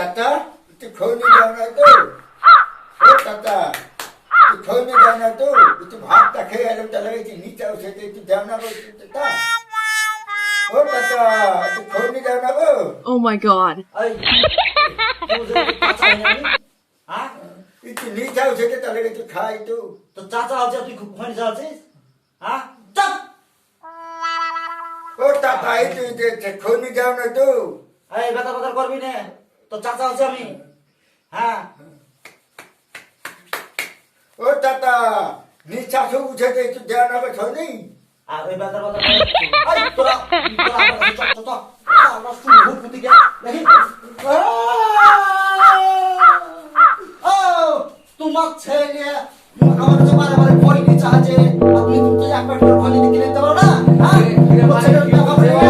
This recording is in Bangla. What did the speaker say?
খৈনি দাও না তো। ও কাকা তুই খৈনি দাও না তো। একটু ভাতটা খেয়ে এলাম তাহলে একটু নিচাও সেটা একটু দাও না একটু তা। ও কাকা একটু খৈনি দাও না গো। Oh my god. এই তোর যে চাচা হয়নি আমি? হ্যাঁ? একটু নিচাও সেটা তাহলে একটু খাই তো। তো চাচা আছে তুই খনি হ্যাঁ? চাপ ও কাকা এই তুই খৈনি দাও না তো। এই বেতা বেতা করবি না। তো চাচা আছে আমি। হ্যাঁ। ও দাদা নিঃশ্বাস উঠেছে একটু দেওয়া না গো খৈনি আর ওই এই তোরা তোরা আমার আমরা শুরু গে দেখি। ও তোমার ছেলে আমার কাছে বারে বারে খনি নিতে আছে আর তুমি তুমি তো এক প্যাকেট খনি কিনে দিতে পারো না? হ্যাঁ? হ্যাঁ